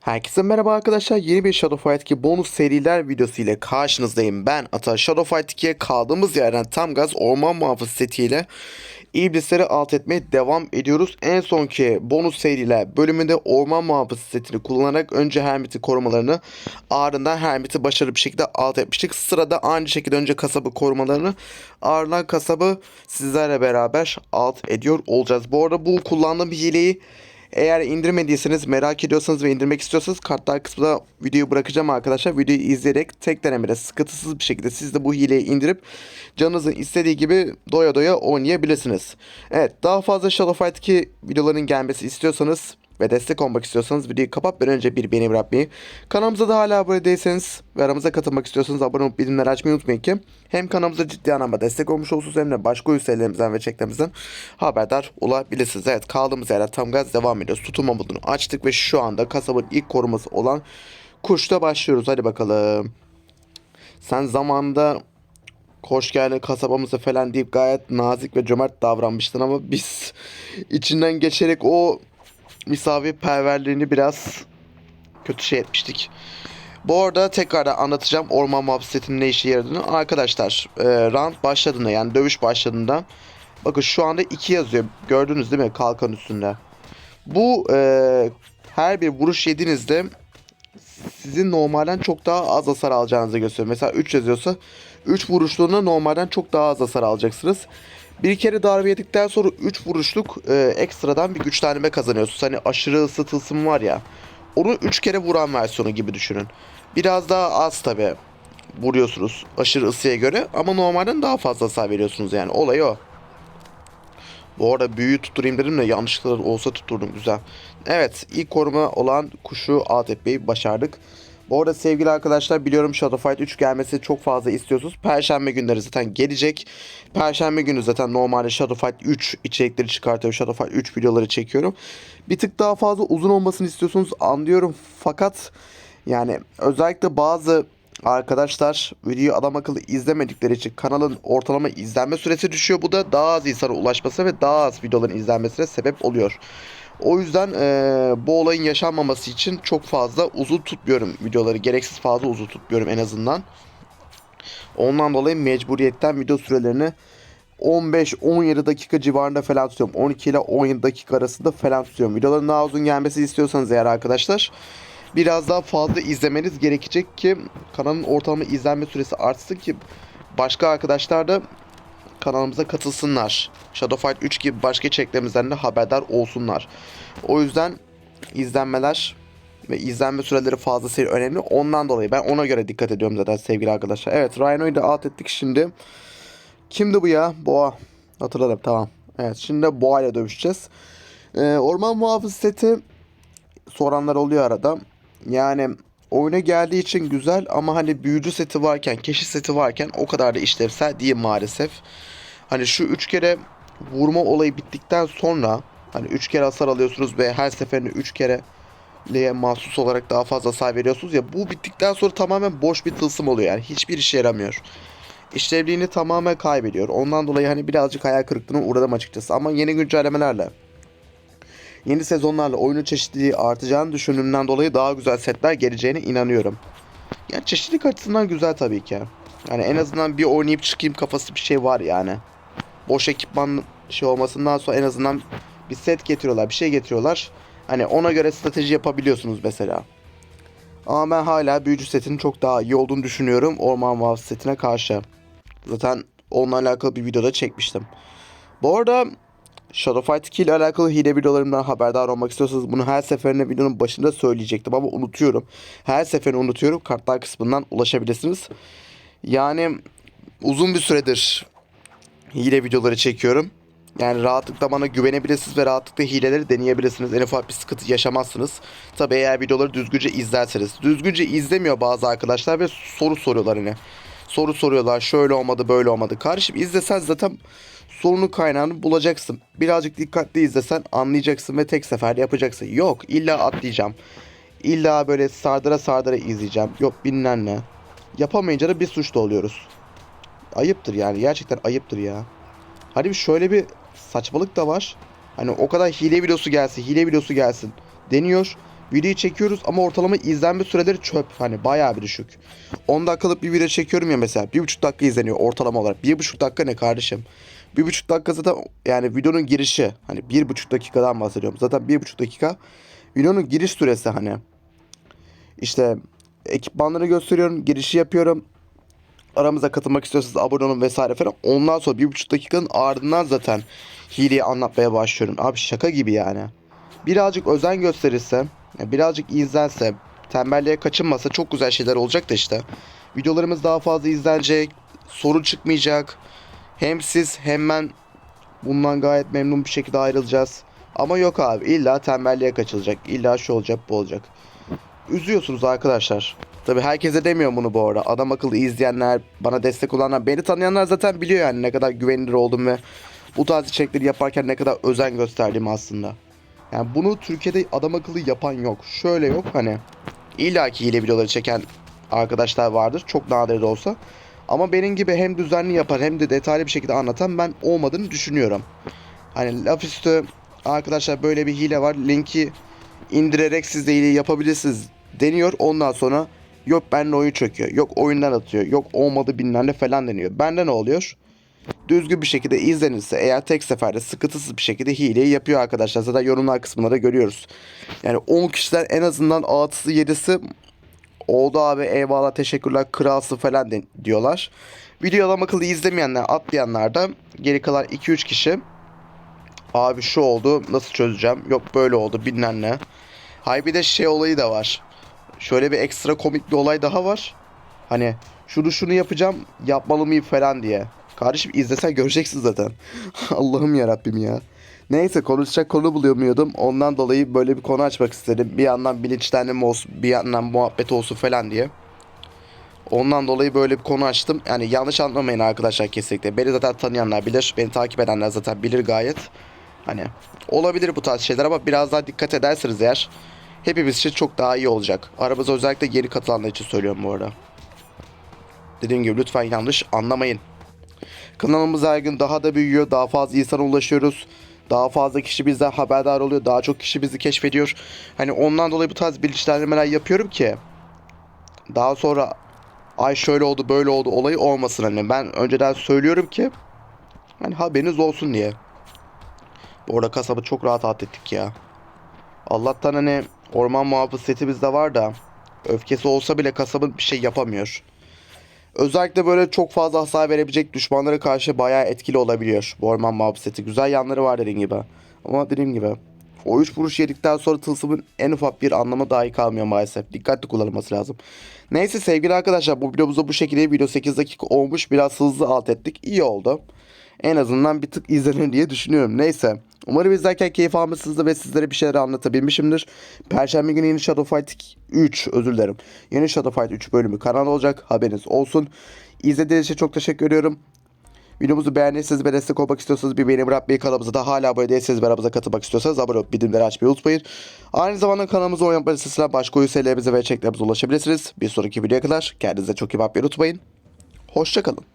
Herkese merhaba arkadaşlar. Yeni bir Shadow Fight 2 bonus seriler videosu ile karşınızdayım. Ben Ata Shadow Fight 2'ye kaldığımız yerden tam gaz orman muhafız setiyle iblisleri alt etmeye devam ediyoruz. En sonki bonus seriler bölümünde orman muhafız setini kullanarak önce Hermit'i korumalarını ardından Hermit'i başarılı bir şekilde alt etmiştik. Sırada aynı şekilde önce kasabı korumalarını ardından kasabı sizlerle beraber alt ediyor olacağız. Bu arada bu kullandığım hileyi eğer indirmediyseniz merak ediyorsanız ve indirmek istiyorsanız kartlar kısmına videoyu bırakacağım arkadaşlar. Videoyu izleyerek tek denemede sıkıntısız bir şekilde siz de bu hileyi indirip canınızın istediği gibi doya doya oynayabilirsiniz. Evet daha fazla Shadow Fight 2 videoların gelmesi istiyorsanız ve destek olmak istiyorsanız videoyu kapatmadan önce bir beğeni bırakmayı, kanalımıza da hala abone değilseniz ve aramıza katılmak istiyorsanız abone olup bildirimleri açmayı unutmayın ki hem kanalımıza ciddi anlamda destek olmuş olursunuz hem de başka üyelerimizden ve çeklerimizden haberdar olabilirsiniz. Evet kaldığımız yerden tam gaz devam ediyoruz. Tutulma modunu açtık ve şu anda kasabanın ilk koruması olan kuşla başlıyoruz. Hadi bakalım. Sen zamanında hoş geldin kasabamıza falan deyip gayet nazik ve cömert davranmıştın ama biz içinden geçerek o misafirperverliğini biraz kötü şey etmiştik. Bu arada tekrardan anlatacağım orman muhabbetinin ne işe yaradığını. Arkadaşlar e, round başladığında yani dövüş başladığında bakın şu anda 2 yazıyor. Gördünüz değil mi kalkan üstünde. Bu e, her bir vuruş yediğinizde sizin normalden çok daha az hasar alacağınızı gösteriyor. Mesela 3 yazıyorsa 3 vuruşluğuna normalden çok daha az hasar alacaksınız. Bir kere darbe yedikten sonra 3 vuruşluk e, ekstradan bir güçlenme kazanıyorsunuz. Hani aşırı ısı tılsım var ya. Onu 3 kere vuran versiyonu gibi düşünün. Biraz daha az tabi vuruyorsunuz aşırı ısıya göre ama normalden daha fazla hasar veriyorsunuz yani. Olay o. Bu arada büyüyü tutturayım dedim de yanlışlıkla olsa tutturdum güzel. Evet ilk koruma olan kuşu alt başardık. Bu arada sevgili arkadaşlar biliyorum Shadow Fight 3 gelmesi çok fazla istiyorsunuz. Perşembe günleri zaten gelecek. Perşembe günü zaten normalde Shadow Fight 3 içerikleri çıkartıyorum. Shadow Fight 3 videoları çekiyorum. Bir tık daha fazla uzun olmasını istiyorsunuz anlıyorum. Fakat yani özellikle bazı arkadaşlar videoyu adam akıllı izlemedikleri için kanalın ortalama izlenme süresi düşüyor. Bu da daha az insana ulaşması ve daha az videoların izlenmesine sebep oluyor. O yüzden eee, bu olayın yaşanmaması için çok fazla uzun tutmuyorum videoları. Gereksiz fazla uzun tutmuyorum en azından. Ondan dolayı mecburiyetten video sürelerini 15-17 dakika civarında falan tutuyorum. 12 ile 17 dakika arasında falan tutuyorum. Videoların daha uzun gelmesini istiyorsanız eğer arkadaşlar biraz daha fazla izlemeniz gerekecek ki kanalın ortalama izlenme süresi artsın ki başka arkadaşlar da kanalımıza katılsınlar. Shadow Fight 3 gibi başka içeriklerimizden de haberdar olsunlar. O yüzden izlenmeler ve izlenme süreleri fazla seri önemli. Ondan dolayı ben ona göre dikkat ediyorum zaten sevgili arkadaşlar. Evet Rhino'yu da alt ettik şimdi. Kimdi bu ya? Boğa. Hatırladım tamam. Evet şimdi de Boğa ile dövüşeceğiz. Ee, orman muhafız seti soranlar oluyor arada. Yani oyuna geldiği için güzel ama hani büyücü seti varken, keşif seti varken o kadar da işlevsel değil maalesef. Hani şu üç kere vurma olayı bittikten sonra hani üç kere hasar alıyorsunuz ve her seferinde üç kere L'ye mahsus olarak daha fazla hasar veriyorsunuz ya bu bittikten sonra tamamen boş bir tılsım oluyor yani hiçbir işe yaramıyor. İşlevliğini tamamen kaybediyor. Ondan dolayı hani birazcık hayal kırıklığına uğradım açıkçası ama yeni güncellemelerle yeni sezonlarla oyunun çeşitliliği artacağını düşündüğümden dolayı daha güzel setler geleceğine inanıyorum. Yani çeşitlilik açısından güzel tabii ki. Yani en azından bir oynayıp çıkayım kafası bir şey var yani. Boş ekipman şey olmasından sonra en azından bir set getiriyorlar, bir şey getiriyorlar. Hani ona göre strateji yapabiliyorsunuz mesela. Ama ben hala büyücü setinin çok daha iyi olduğunu düşünüyorum orman muhafız setine karşı. Zaten onunla alakalı bir videoda çekmiştim. Bu arada Shadow Fight 2 ile alakalı hile videolarımdan haberdar olmak istiyorsanız bunu her seferinde videonun başında söyleyecektim ama unutuyorum. Her seferinde unutuyorum. Kartlar kısmından ulaşabilirsiniz. Yani uzun bir süredir hile videoları çekiyorum. Yani rahatlıkla bana güvenebilirsiniz ve rahatlıkla hileleri deneyebilirsiniz. En ufak bir sıkıntı yaşamazsınız. Tabi eğer videoları düzgünce izlerseniz. Düzgünce izlemiyor bazı arkadaşlar ve soru soruyorlar yine. Soru soruyorlar şöyle olmadı böyle olmadı. Kardeşim izlesen zaten sorunun kaynağını bulacaksın. Birazcık dikkatli izlesen anlayacaksın ve tek seferde yapacaksın. Yok illa atlayacağım. İlla böyle sardıra sardıra izleyeceğim. Yok bilmem ne. Yapamayınca da bir suçlu oluyoruz. Ayıptır yani gerçekten ayıptır ya. Hani şöyle bir saçmalık da var. Hani o kadar hile videosu gelsin, hile videosu gelsin deniyor. Videoyu çekiyoruz ama ortalama izlenme süreleri çöp. Hani bayağı bir düşük. 10 dakikalık bir video çekiyorum ya mesela. 1,5 dakika izleniyor ortalama olarak. 1,5 dakika ne kardeşim? 1,5 dakika zaten yani videonun girişi. Hani 1,5 dakikadan bahsediyorum. Zaten 1,5 dakika videonun giriş süresi hani. İşte ekipmanları gösteriyorum. Girişi yapıyorum. Aramıza katılmak istiyorsanız abone olun vesaire falan. Ondan sonra 1,5 dakikanın ardından zaten hileyi anlatmaya başlıyorum. Abi şaka gibi yani. Birazcık özen gösterirse, birazcık izlense, tembelliğe kaçınmasa çok güzel şeyler olacak da işte. Videolarımız daha fazla izlenecek, sorun çıkmayacak. Hem siz hem ben bundan gayet memnun bir şekilde ayrılacağız. Ama yok abi illa tembelliğe kaçılacak. İlla şu olacak bu olacak. Üzüyorsunuz arkadaşlar. Tabi herkese demiyorum bunu bu arada. Adam akıllı izleyenler, bana destek olanlar, beni tanıyanlar zaten biliyor yani ne kadar güvenilir oldum ve bu tarz içerikleri yaparken ne kadar özen gösterdiğimi aslında. Yani bunu Türkiye'de adam akıllı yapan yok. Şöyle yok hani. İlla ki hile videoları çeken arkadaşlar vardır. Çok nadir de olsa. Ama benim gibi hem düzenli yapan hem de detaylı bir şekilde anlatan ben olmadığını düşünüyorum. Hani laf üstü arkadaşlar böyle bir hile var. Linki indirerek siz de hile yapabilirsiniz deniyor. Ondan sonra yok benimle oyun çöküyor. Yok oyundan atıyor. Yok olmadı bilmem ne falan deniyor. Bende ne oluyor? Düzgün bir şekilde izlenirse eğer tek seferde sıkıntısız bir şekilde hileyi yapıyor arkadaşlar. Zaten yorumlar kısmında da görüyoruz. Yani 10 kişiden en azından 6'sı 7'si oldu abi eyvallah teşekkürler kralsı falan de- diyorlar. Video adam akıllı izlemeyenler atlayanlar da geri kalan 2-3 kişi abi şu oldu nasıl çözeceğim yok böyle oldu bilmem ne. Hay bir de şey olayı da var. Şöyle bir ekstra komik bir olay daha var. Hani şunu şunu yapacağım yapmalı mıyım falan diye. Kardeşim izlesen göreceksin zaten. Allah'ım yarabbim ya. Neyse konuşacak konu bulamıyordum. Ondan dolayı böyle bir konu açmak istedim. Bir yandan bilinçlenme olsun, bir yandan muhabbet olsun falan diye. Ondan dolayı böyle bir konu açtım. Yani yanlış anlamayın arkadaşlar kesinlikle. Beni zaten tanıyanlar bilir. Beni takip edenler zaten bilir gayet. Hani olabilir bu tarz şeyler ama biraz daha dikkat ederseniz eğer hepimiz için çok daha iyi olacak. Aramıza özellikle yeni katılanlar için söylüyorum bu arada. Dediğim gibi lütfen yanlış anlamayın. Kanalımız her gün daha da büyüyor. Daha fazla insana ulaşıyoruz. Daha fazla kişi bizden haberdar oluyor. Daha çok kişi bizi keşfediyor. Hani ondan dolayı bu tarz bilinçlendirmeler yapıyorum ki daha sonra ay şöyle oldu böyle oldu olayı olmasın hani. Ben önceden söylüyorum ki hani haberiniz olsun diye. Bu arada kasabı çok rahat atlettik ya. Allah'tan hani orman muhafız setimiz de var da öfkesi olsa bile kasabın bir şey yapamıyor. Özellikle böyle çok fazla hasar verebilecek düşmanlara karşı bayağı etkili olabiliyor. Bu orman muhafız seti. Güzel yanları var dediğim gibi. Ama dediğim gibi o 3 vuruş yedikten sonra tılsımın en ufak bir anlamı dahi kalmıyor maalesef. Dikkatli kullanılması lazım. Neyse sevgili arkadaşlar bu videomuzda bu şekilde video 8 dakika olmuş. Biraz hızlı alt ettik. İyi oldu. En azından bir tık izlenir diye düşünüyorum. Neyse. Umarım izlerken keyif almışsınızdır ve sizlere bir şeyler anlatabilmişimdir. Perşembe günü yeni Shadow Fight 3 özür dilerim. Yeni Shadow Fight 3 bölümü kanal olacak. Haberiniz olsun. İzlediğiniz için çok teşekkür ediyorum. Videomuzu beğendiyseniz ve destek olmak istiyorsanız bir beğeni bırakmayı kanalımıza da hala abone değilseniz aramıza katılmak istiyorsanız abone olup bildirimleri açmayı unutmayın. Aynı zamanda kanalımıza oynatma listesinden başka oyun serilerimize ve içeriklerimize ulaşabilirsiniz. Bir sonraki videoya kadar kendinize çok iyi bakmayı unutmayın. Hoşçakalın.